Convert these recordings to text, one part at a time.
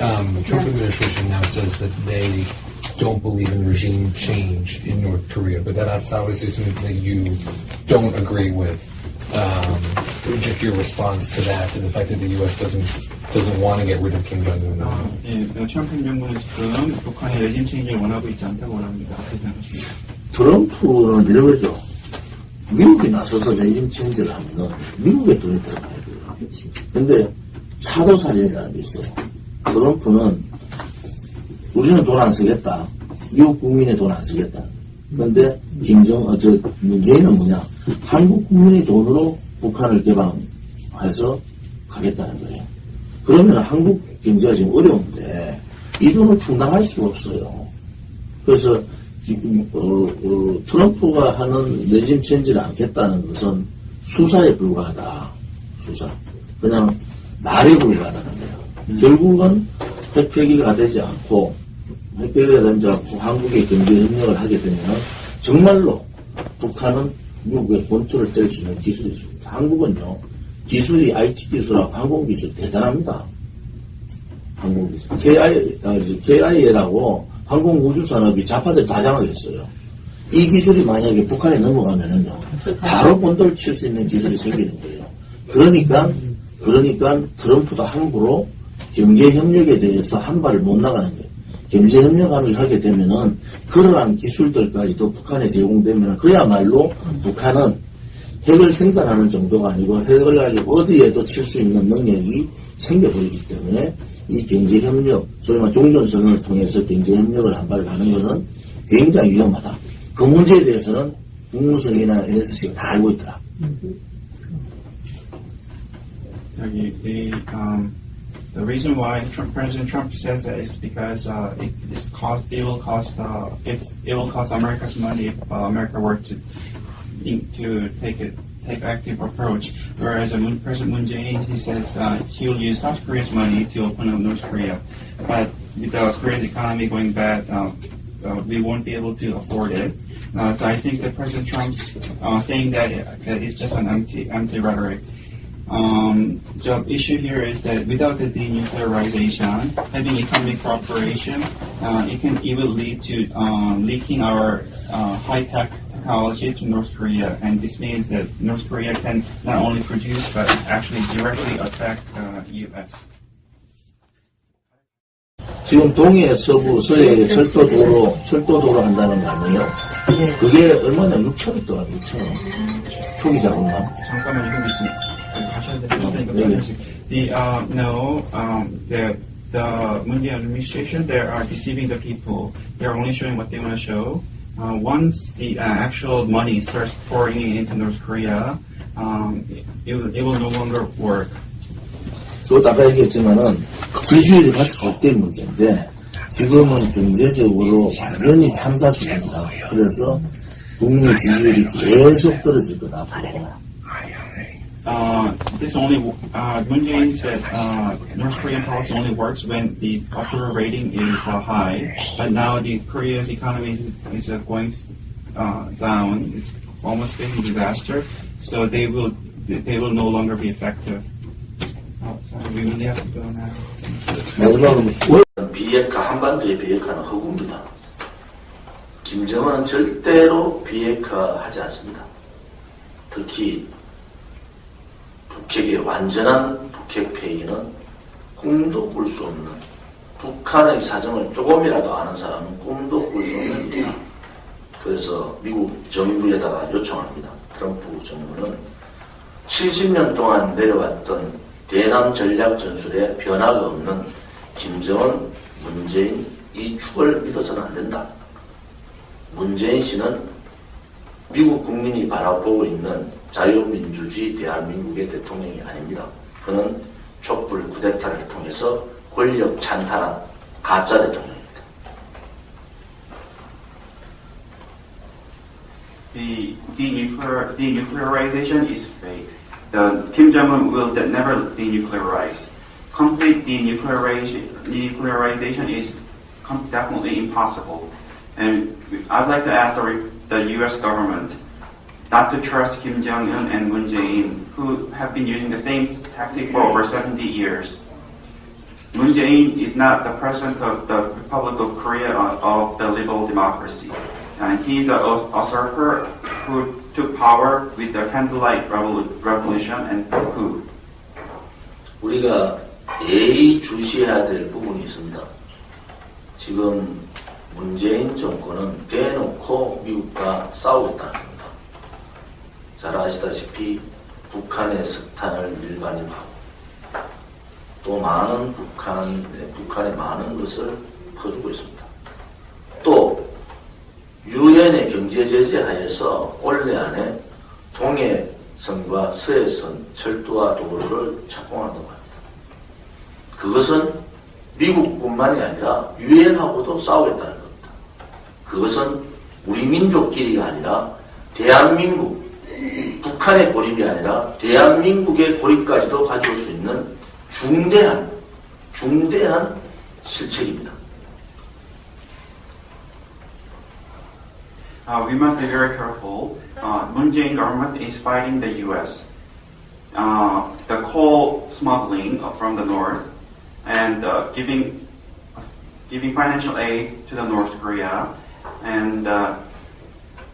um, Trump administration now says that they don't believe in regime change in North Korea, but that's obviously something that you don't agree with. Um, just your response to that, to the fact that the U.S. doesn't doesn't want to get rid of Kim Jong Un. 예, 트럼프 행정부는 지금 북한의 레짐 체인지를 원하고 있지 않다고 합니다. 어떻게 생각하십니까? 트럼프는 이런 거죠. 미국이 나서서 레짐 체인지를 하면은 미국의 돈이 들어가야 돼요. 근데 차도살인이라는 게 있어요. 트럼프는 우리는 돈 안 쓰겠다. 미국 국민의 돈 안 쓰겠다. 그런데 김정, 어, 저, 문재인은 뭐냐. 한국 국민의 돈으로 북한을 개방해서 가겠다는 거예요. 그러면 한국 경제가 지금 어려운데 이 돈을 충당할 수가 없어요. 그래서 이- 어, 어, 트럼프가 하는 레짐 체인지를 않겠다는 것은 수사에 불과하다. 수사. 그냥 말에 불과하다는 거예요. 결국은 핵폐기가 되지 않고 핵폐기가 되지 않고 한국의 경제 협력을 하게 되면 정말로 북한은 미국의 본토를 뗄 수 있는 기술이 있습니다. 한국은요 기술이 IT 기술하고 항공 기술 대단합니다. 항공 기술. KI, 아, KIA라고 항공 우주 산업이 자파들 다 장악했어요. 이 기술이 만약에 북한에 넘어가면은요, 바로 본돌 칠수 있는 기술이 생기는 거예요. 그러니까, 그러니까 트럼프도 함부로 경제 협력에 대해서 한 발을 못 나가는 거예요. 경제 협력을 하게 되면은 그러한 기술들까지도 북한에 제공되면 그야말로 북한은 핵을 생산하는 정도가 아니고 핵을 가지고 어디에도 칠 수 있는 능력이 생겨버리기 때문에 이 경제협력, 소위 말해 종전선언을 통해서 경제협력을 한 발 가는 것은 굉장히 위험하다. 그 문제에 대해서는 국무성이나 NSC가 다 알고 있더라. 여기 the um, the reason why Trump, President Trump says that is because uh, it is cost it will cost uh, it will cost America's money if uh, America were to to take it take active approach. Whereas uh, President Moon Jae-in he says uh, he will use South Korea's money to open up North Korea, but with the Korea's economy going bad, uh, we won't be able to afford it. So I think that President Trump's saying that, that is just an empty empty rhetoric Um, the issue here is that without the denuclearization, having economic cooperation, uh, it can even lead to um, leaking our uh, high-tech technology to North Korea, and this means that North Korea can not only produce but actually directly affect uh, U.S. 지금 동해, 서부, 서해 철도도로, 철도도로 한다는 거 아니에요? 네. 그게 얼마냐? 6천억 dollar, 6천억. 초기 자금만. 잠깐만 이거 좀 하셔야 되니까 네. The uh, no, um, the the Moon Jae administration they are deceiving the people. They are only showing what they want to show. Uh, once the uh, actual money starts pouring into North Korea, um, it, will, it will no longer work. 그것도 아까 얘기했지만은 지지율이 같이 갈 문제인데 지금은 경제적으로 완전히 참사 중입니다. 그래서 국민의 지지율이 계속 떨어질 거다. Uh, this only uh, Moon Jae said uh, North Korean policy only works when the approval rating is uh, high, but now the Korea's economy is, is uh, going uh, down. It's almost been a disaster, so they will they will no longer be effective. Oh, sorry, we really have to go now. 비핵화 한반도의 비핵화는 허구입니다. 김정은은 절대로 비핵화하지 않습니다. 특히 북핵의 완전한 북핵 폐기는 꿈도 꿀 수 없는 북한의 사정을 조금이라도 아는 사람은 꿈도 꿀 수 없는 일이다. 그래서 미국 정부에다가 요청합니다. 트럼프 정부는 70년 동안 내려왔던 대남 전략 전술에 변화가 없는 김정은, 문재인 이 축을 믿어서는 안 된다. 문재인 씨는 미국 국민이 바라보고 있는 자유민주주의 대한민국의 대통령이 아닙니다. 그는 촛불 쿠데타를 통해서 권력 찬탈한 가짜 대통령입니다. Denuclear, denuclearization is fake. The Kim Jong Un will never denuclearize. Complete denuclearization, denuclearization is com- definitely impossible. And I'd like to ask the, re- the U.S. government not to trust Kim Jong Un and Moon Jae-in, who have been using the same tactic for over 70 years. Moon Jae-in is not the president of the Republic of Korea uh, of the liberal democracy. And he's a usurper who took power with the candlelight revolu- revolution and coup. 우리가 예의 주시해야 될 부분이 있습니다. 지금 문재인 정권은 대놓고 미국과 싸우겠다는 겁니다. 잘 아시다시피 북한의 석탄을 일반화하고 또 많은 북한, 북한의 많은 것을 퍼주고 있습니다. 또 유엔의 경제 제재 하에서 올해 안에 동해선과 서해선 철도와 도로를 착공한다고 합니다. 그것은 미국뿐만이 아니라 유엔하고도 싸우겠다는 겁니다. 그것은 우리 민족끼리가 아니라 대한민국, 북한의 고립이 아니라 대한민국의 고립까지도 가져올 수 있는 중대한, 중대한 실책입니다. Uh, we must be very careful. Uh, Moon Jae-in government is fighting the U.S. Uh, the coal smuggling uh, from the north and uh, giving giving financial aid to the North Korea, and uh,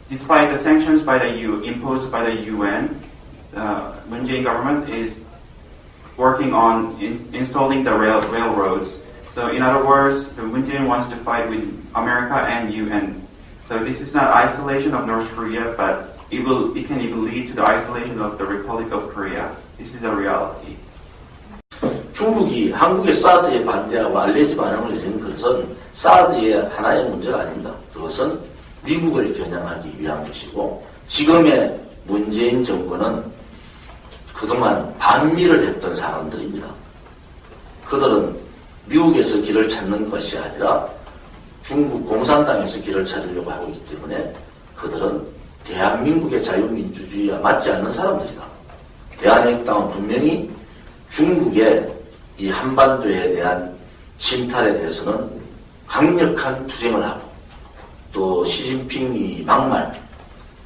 despite the sanctions by the U imposed by the UN, uh, Moon Jae-in government is working on in, installing the rail, railroads. So in other words, the Moon Jae-in wants to fight with America and UN. So this is not isolation of North Korea, but it will it can even lead to the isolation of the Republic of Korea. This is a reality. 중국이 한국의 사드에 반대하고 알레지 반응을 내린 것은 사드의 하나의 문제가 아닙니다. 그것은 미국을 겨냥하기 위한 것이고 지금의 문재인 정권은 그동안 반미를 했던 사람들입니다. 그들은 미국에서 길을 찾는 것이 아니라 중국 공산당에서 길을 찾으려고 하고 있기 때문에 그들은 대한민국의 자유민주주의와 맞지 않는 사람들이다. 대한민국당은 분명히 중국의 이 한반도에 대한 침탈에 대해서는 강력한 투쟁을 하고 또 시진핑이 막말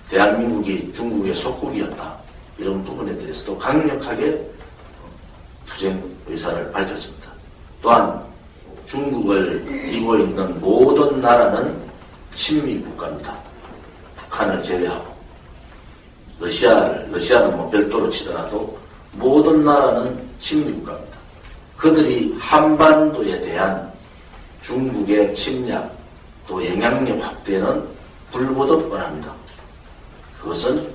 대한민국이 중국의 속국이었다 이런 부분에 대해서도 강력하게 투쟁 의사를 밝혔습니다. 또한 중국을 이고 있는 모든 나라는 친미 국가입니다. 북한을 제외하고 러시아를 러시아는 뭐 별도로 치더라도 모든 나라는 친미 국가입니다. 그들이 한반도에 대한 중국의 침략 또 영향력 확대는 불보듯 뻔합니다. 그것은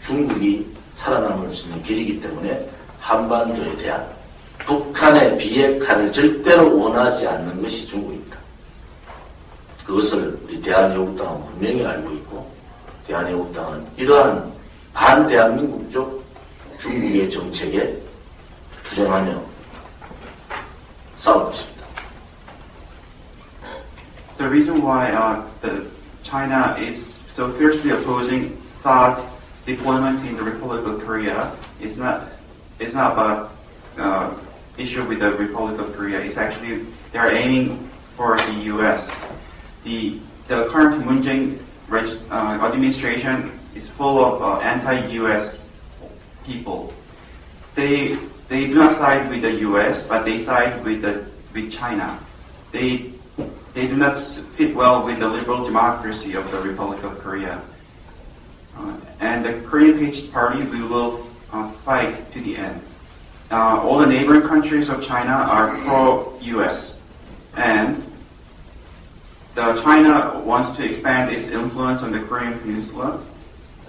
중국이 살아남을 수 있는 길이기 때문에 한반도에 대한 북한의 비핵화를 절대로 원하지 않는 것이 중국입니다. 그것을 우리 대한애국당은 분명히 알고 있고 대한애국당은 이러한 반대한민국적 중국의 정책에 투쟁하며 So The reason why uh, the China is so fiercely opposing thought deployment in the Republic of Korea is not is not about uh, issue with the Republic of Korea. It's actually they're aiming for the U.S. The the current Moon Jae uh, administration is full of uh, anti-U.S. people. They they do not side with the U.S., but they side with the with China. They they do not fit well with the liberal democracy of the Republic of Korea. Uh, and the Korean People's Party, we will uh, fight to the end. Uh, all the neighboring countries of China are pro-U.S. and the China wants to expand its influence on the Korean Peninsula,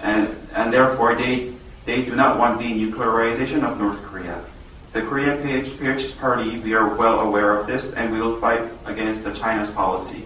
and and therefore they they do not want the nuclearization of North Korea. The Korean PH's party, we are well aware of this, and we will fight against the China's policy.